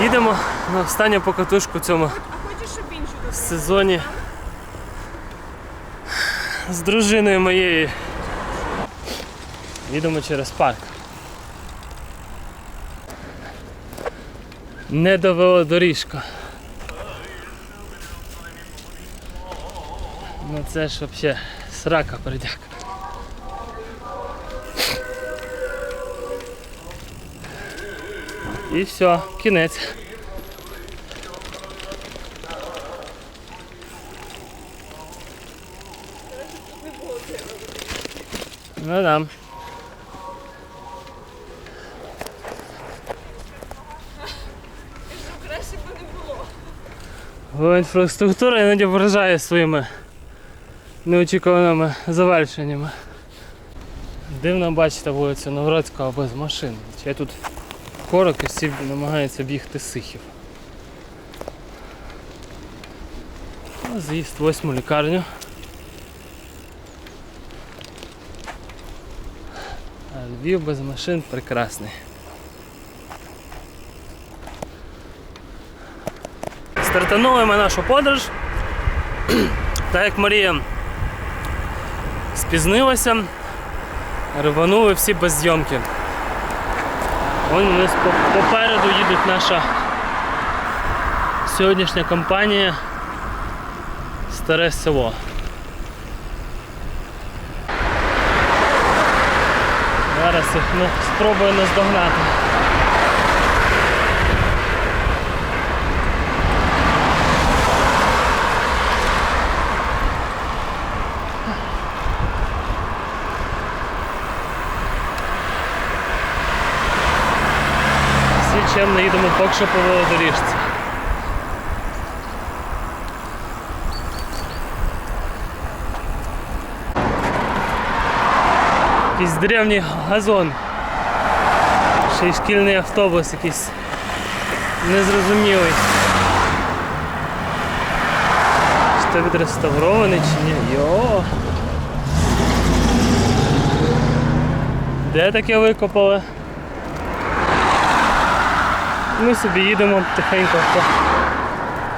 Їдемо на останню покатушку в цьому сезоні з дружиною моєю. Їдемо через парк. Не довела доріжка. Ну це ж взагалі срака передяка. І все, кінець. Ну да. Краще би не було. Інфраструктура іноді вражає своїми неочікуваними завершеннями. Дивно бачити вулицю Новгородського без машин. Я тут корок і всі намагаються бігти сихів. Ну, Заїзд восьму лікарню. А Львів без машин прекрасний. Стартанули ми нашу подорож. Так як Марія спізнилася, рванули всі без зйомки. Вон у попереду їдуть наша сьогоднішня компанія Старе село. Зараз їх ну, спробую наздогнати. Всі чемно їдемо поки що по велодоріжці. Якийсь древній газон. Ще й шкільний автобус якийсь незрозумілий. Чи то відреставрований чи ні? Йо. Де таке викопали? Ми собі їдемо тихенько по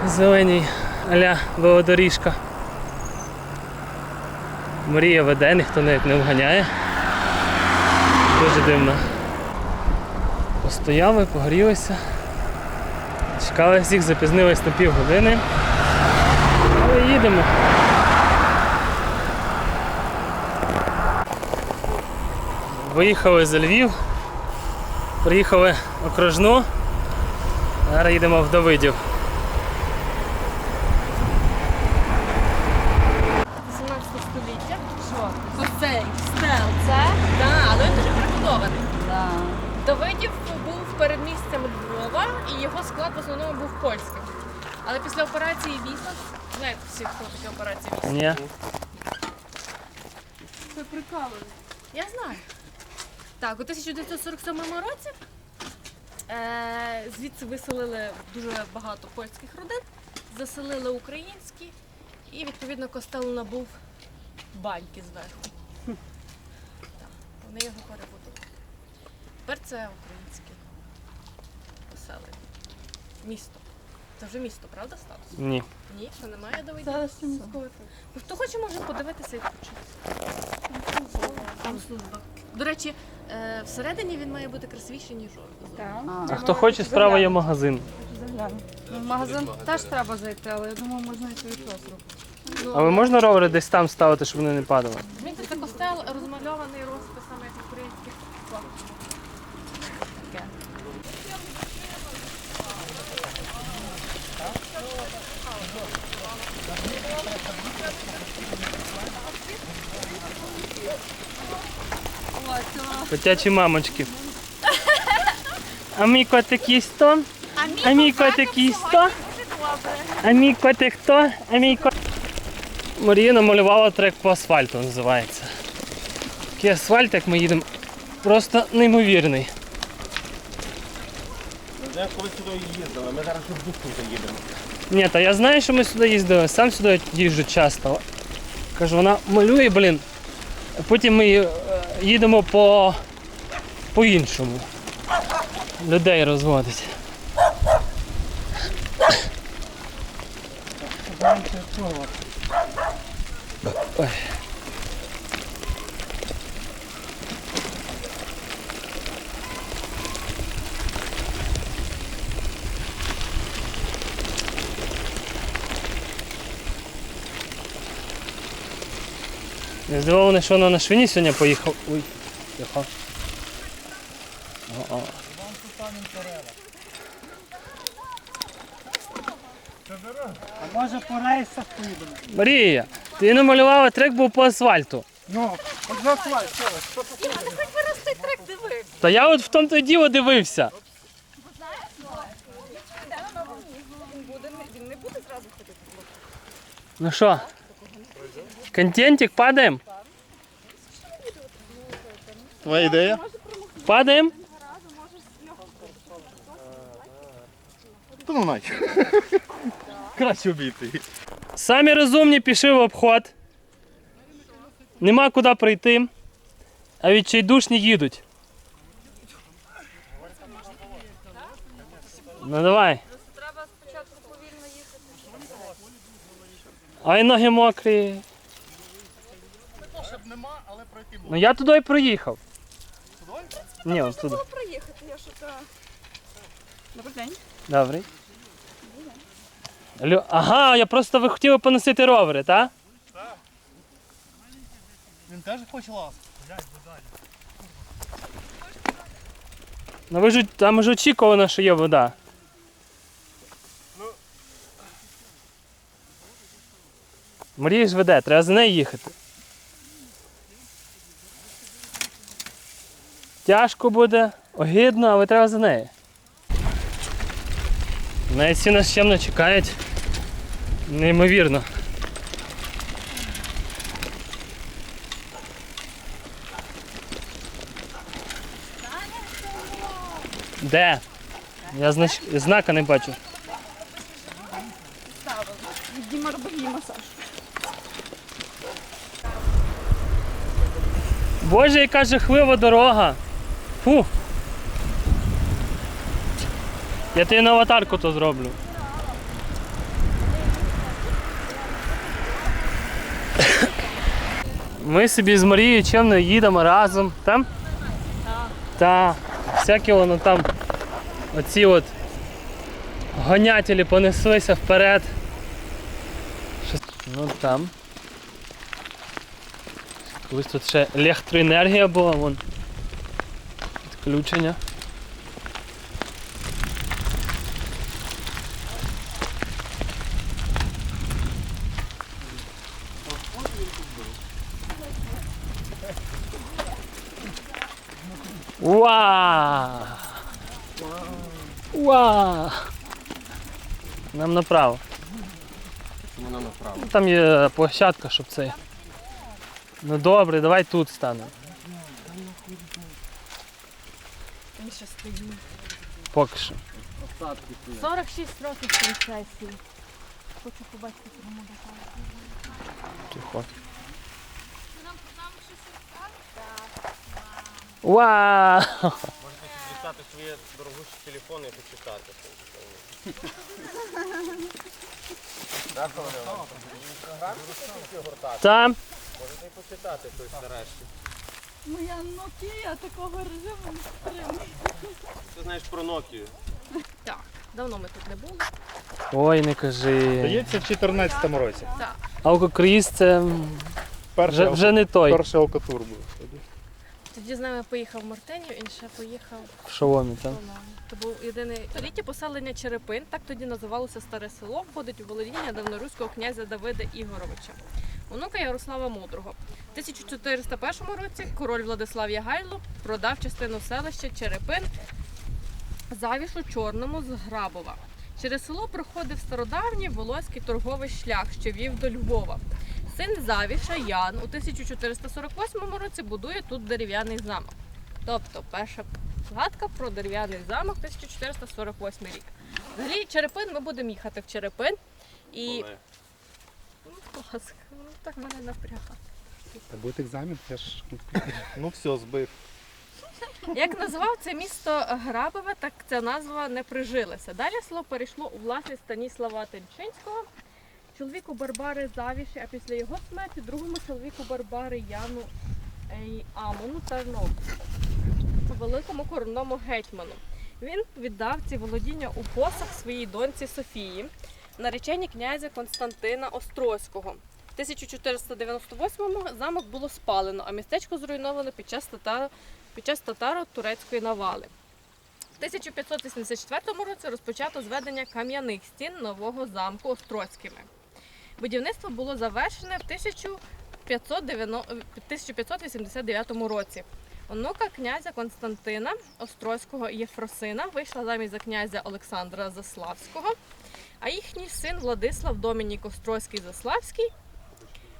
зеленій аля велодоріжка. Марія веде, ніхто навіть не вганяє. Дуже дивно. Постояли, погрілися. Чекали всіх, запізнились на півгодини. Але їдемо. Виїхали за Львів, приїхали окружну, зараз їдемо в Давидів. 18 століття. Що? Оцей стел. Це? Так, але він дуже перебудований. Давидів був передмістям Львова і його склад в основному був польським. Але після операції Віса, знаєте всі, хто таке операція Віса? Ні. Це прикалує. Я знаю. Так, у 1947 році звідси виселили дуже багато польських родин, заселили українські, і відповідно костел набув баньки зверху. Так, вони його перебудували. Тепер це українське поселення. Місто. Це вже місто, правда, сталося? Ні. Ні, ще немає Давидів. Зараз. Ну, Хто хоче, може подивитися і включитися. Там служба. До речі, е, всередині він має бути красивіший, ніж зовні. А хто хоче, справа є магазин. Загляну. Ну, в магазин теж треба зайти, але я думаю, можна і свій час робити. Ну, А ви можна ровери десь там ставити, щоб вони не падали? Знаєте, це костел розмальований розписами як українських флагів. Таке. Котячі мамочки. А мій котик є хто? А мій котик є хто? А мій котик хто? А мій котик... Марія намалювала трек по асфальту, називається. Такий асфальт, як ми їдемо, просто неймовірний. Я коли сюди їздили, ми зараз в Бухту заїдемо. Ні, та я знаю, що ми сюди їздили, сам сюди їжджу часто. Кажу, вона малює, блін. Потім ми е, їдемо по, по іншому. Людей розводить. Я здивований, що вона на швині сьогодні поїхав. Ой, тихо. О-о. А може по рейсах поїдемо? Марія, ти намалювала трек був по асфальту. Ну, от за асфальт, що ви? Що це? Та я от в тому то діло дивився. Ну що? Контентик, падаємо? Твоя ідея? Падаємо? Та ну нафіг. Краще обійти. Самі розумні пішли в обход. Нема куди прийти. А відчайдушні їдуть. Ну давай. Треба спочатку повільно їхати. Ай ноги мокрі. Нема, але пройти Ну я туди і проїхав. Ні, ось туди. Проїхати, я що то. Добрий день. Добрий. Лю... Ага, я просто ви хотіли поносити ровери, так? Він теж хоче ласку. Ну ви ж там ж очікувано, що є вода. Марія ж веде, треба за нею їхати. Тяжко буде, огидно, але треба за нею. Навіть всі нас чемно чекають. Неймовірно. Де? Я знач... знака не бачу. Діма робив їй масаж. Боже, яка жахлива дорога. Фу. Я тобі на аватарку то зроблю. Ми собі з Марією чемно їдемо разом. Там? Так. Всякі воно там. Оці от гонятелі понеслися вперед. Ну там. Колись тут ще електроенергія була, вон. Підключення. Уа! Уа! Нам направо. Вона направо. Там є площадка, щоб цей. Ну добре, давай тут станемо. Ми ще стоїмо. Поки що. 46 років концесії. Хочу побачити прямо Тихо. Вау! Дістати свої дорогущі телефони і почитати. Там. Можете і почитати той нарешті. Моя Nokia такого режиму не підтримує. Ти знаєш про Nokia. Так, давно ми тут не були. Ой, не кажи. Здається, в 2014 році. Алкокріз це Перший, вже, вже не той перший алкотур був. Тоді з нами поїхав Мартинів, він ще поїхав в шоломі. Соломі. Це був єдиний століття поселення Черепин, так тоді називалося Старе село, входить у володіння давноруського князя Давида Ігоровича, онука Ярослава Мудрого. У 1401 році король Владислав Ягайло продав частину селища Черепин завішу Чорному з Грабова. Через село проходив стародавній волоський торговий шлях, що вів до Львова. Син Завіша Ян у 1448 році будує тут дерев'яний замок. Тобто перша згадка про дерев'яний замок 1448 рік. Взагалі Черепин ми будемо їхати в Черепин і. Ну, будь ласка, ну так мене напрягає. Та буде екзамен, я ж Ну все, збив. Як назвав це місто Грабове, так ця назва не прижилася. Далі село перейшло у власність Станіслава Тельчинського, чоловіку Барбари Завіші, а після його смерті другому чоловіку Барбари Яну Амону Тарновському, великому коронному гетьману. Він віддав ці володіння у посаг своїй доньці Софії, нареченні князя Константина Острозького. В 1498-му замок було спалено, а містечко зруйновано під час татаро, під час татаро-турецької навали. В 1584 році розпочато зведення кам'яних стін нового замку Острозькими. Будівництво було завершене в 1589 році. Онука князя Константина Острозького Єфросина вийшла замість за князя Олександра Заславського, а їхній син Владислав Домінік Острозький Заславський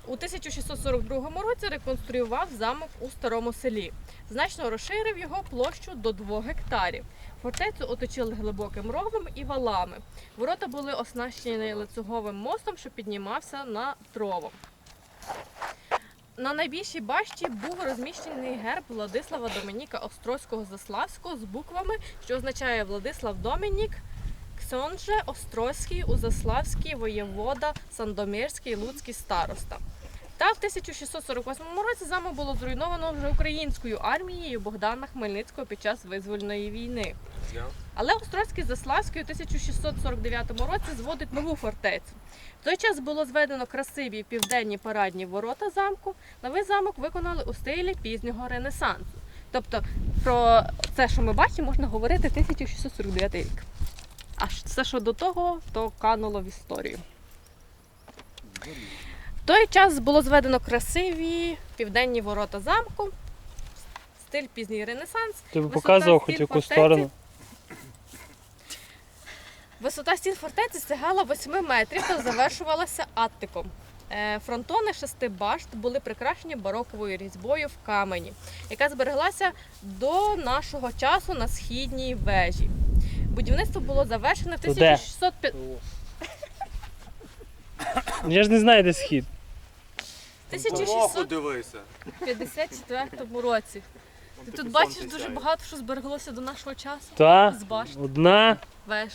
у 1642 році реконструював замок у старому селі. Значно розширив його площу до 2 гектарів. Фортецю оточили глибоким ровом і валами. Ворота були оснащені лицюговим мостом, що піднімався на трово. На найбільшій башті був розміщений герб Владислава Доменіка Острозького Заславського з буквами, що означає Владислав Домінік, Ксьонже Острозький, Узаславський, воєвода, Сандомирський, Луцький староста. Та в 1648 році замок було зруйновано вже українською армією Богдана Хмельницького під час визвольної війни. Але Острозький Заславський у 1649 році зводить нову фортецю. В той час було зведено красиві південні парадні ворота замку. Новий замок виконали у стилі пізнього Ренесансу. Тобто про це, що ми бачимо, можна говорити 1649 рік. А все, що до того, то кануло в історію. Той час було зведено красиві південні ворота замку, стиль пізній Ренесанс. Ти б показував хоч яку фортеці сторону. Висота стін фортеці сягала 8 метрів та завершувалася аттиком. Е, Фронтони шести башт були прикрашені бароковою різьбою в камені, яка збереглася до нашого часу на східній вежі. Будівництво було завершене в То де? 1605 Я ж не знаю, де схід. 1654 році. Ти тут бачиш дуже багато що збереглося до нашого часу. Та З башт, одна, веж.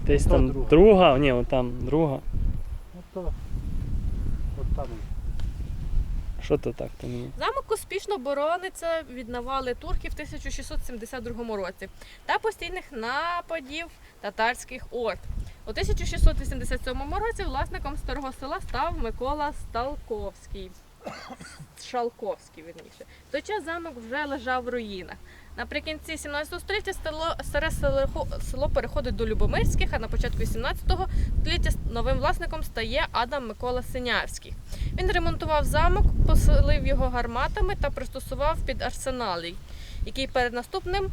десь там друга? друга, ні, от там друга. Ото. От там. Що то так то мені? Замок успішно борониться від навали турків в 1672 році та постійних нападів татарських орд. У 1687 році власником старого села став Микола Сталковський. Шалковський, верніше. В той час замок вже лежав в руїнах. Наприкінці 17 століття старе село, переходить до Любомирських, а на початку 18 століття новим власником стає Адам Микола Синявський. Він ремонтував замок, поселив його гарматами та пристосував під арсеналій, який перед наступним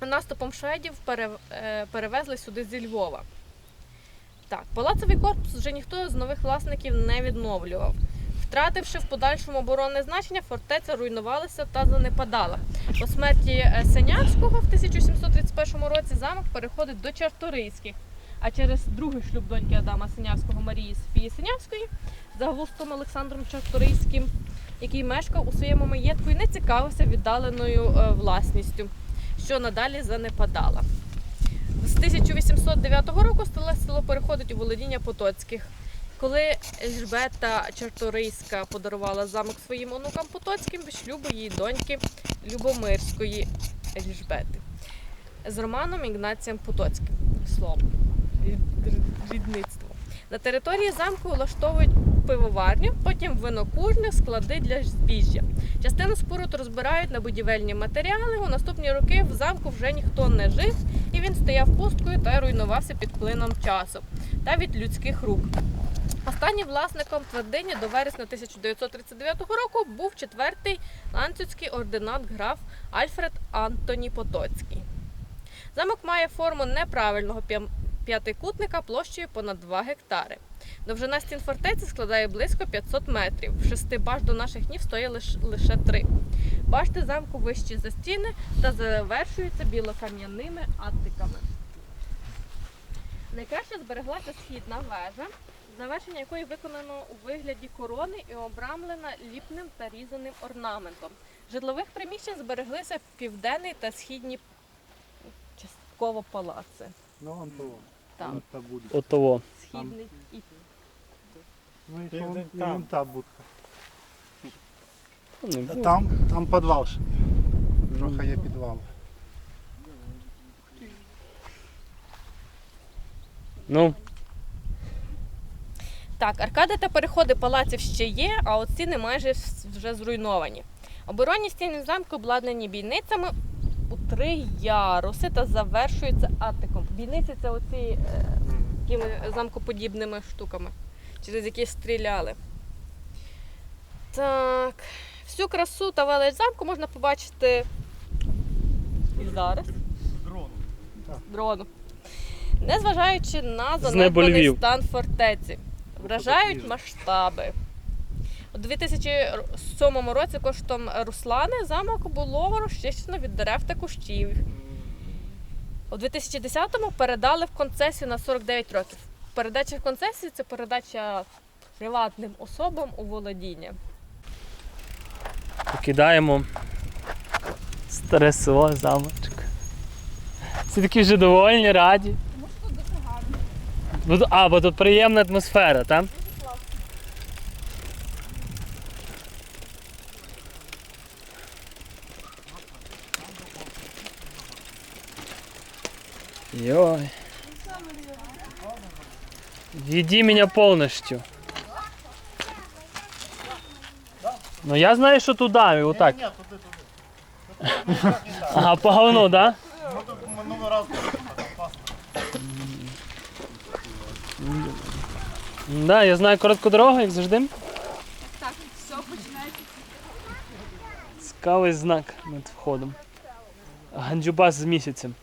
наступом шведів е, перевезли сюди зі Львова. Так, палацовий корпус вже ніхто з нових власників не відновлював. Втративши в подальшому оборонне значення, фортеця руйнувалася та занепадала. По смерті е, Синявського в 1731 році замок переходить до Чарторийських. А через другий шлюб доньки Адама Синявського Марії Софії Синявської за Августом Олександром Чарторийським, який мешкав у своєму маєтку і не цікавився віддаленою е, власністю, що надалі занепадала. З 1809 року стале село переходить у володіння Потоцьких. Коли Ельжбета Чарторийська подарувала замок своїм онукам Потоцьким шлюбу її доньки Любомирської Ельжбети з Романом Ігнацієм Потоцьким. Словом, рід- рідництво. На території замку влаштовують пивоварню, потім винокурню, склади для збіжжя. Частину споруд розбирають на будівельні матеріали. У наступні роки в замку вже ніхто не жив, він стояв пусткою та руйнувався під плином часу та від людських рук. Останнім власником твердині до вересня 1939 року був четвертий ланцюцький ординат граф Альфред Антоні Потоцький. Замок має форму неправильного п'ятикутника площею понад 2 гектари. Довжина стін фортеці складає близько 500 метрів. В Шести башт до наших днів стоїть лиш, лише три. Башти замку вищі за стіни та завершуються білокам'яними аттиками. Найкраще збереглася східна вежа, завершення якої виконано у вигляді корони і обрамлена ліпним та різаним орнаментом. Житлових приміщень збереглися південний та східні частково палаци. Ну, вон то. там. Та буде. Отого. Східний і Ну і вон, і там? вон та будка. Ну, А там, там підвал ще. Трохи є підвал. Ну, Так, аркади та переходи палаців ще є, а от стіни майже вс- вже зруйновані. Оборонні стіни замку обладнані бійницями у три яруси та завершуються атиком. Бійниці це оці е, такими замкоподібними штуками, через які стріляли. Так. Всю красу та велич замку можна побачити і зараз. З дрону. З дрону. Незважаючи на занедбаний стан фортеці, вражають масштаби. У 2007 році коштом Руслани замок було розчищено від дерев та кущів. У 2010-му передали в концесію на 49 років. Передача в концесію це передача приватним особам у володіння. покидаємо старе село, замочок. Всі такі вже довольні, раді. Бо тут- дуже гарно. А, бо тут приємна атмосфера, так? Йой. Веди меня полностью. Ну я знаю, що туди, і отак. Ні, туди, туди. Ага, по говну, да? Ну тут минулий раз Да, я знаю коротку дорогу, як завжди. Так, все починається. Цікавий знак над входом. Ганджубас з місяцем.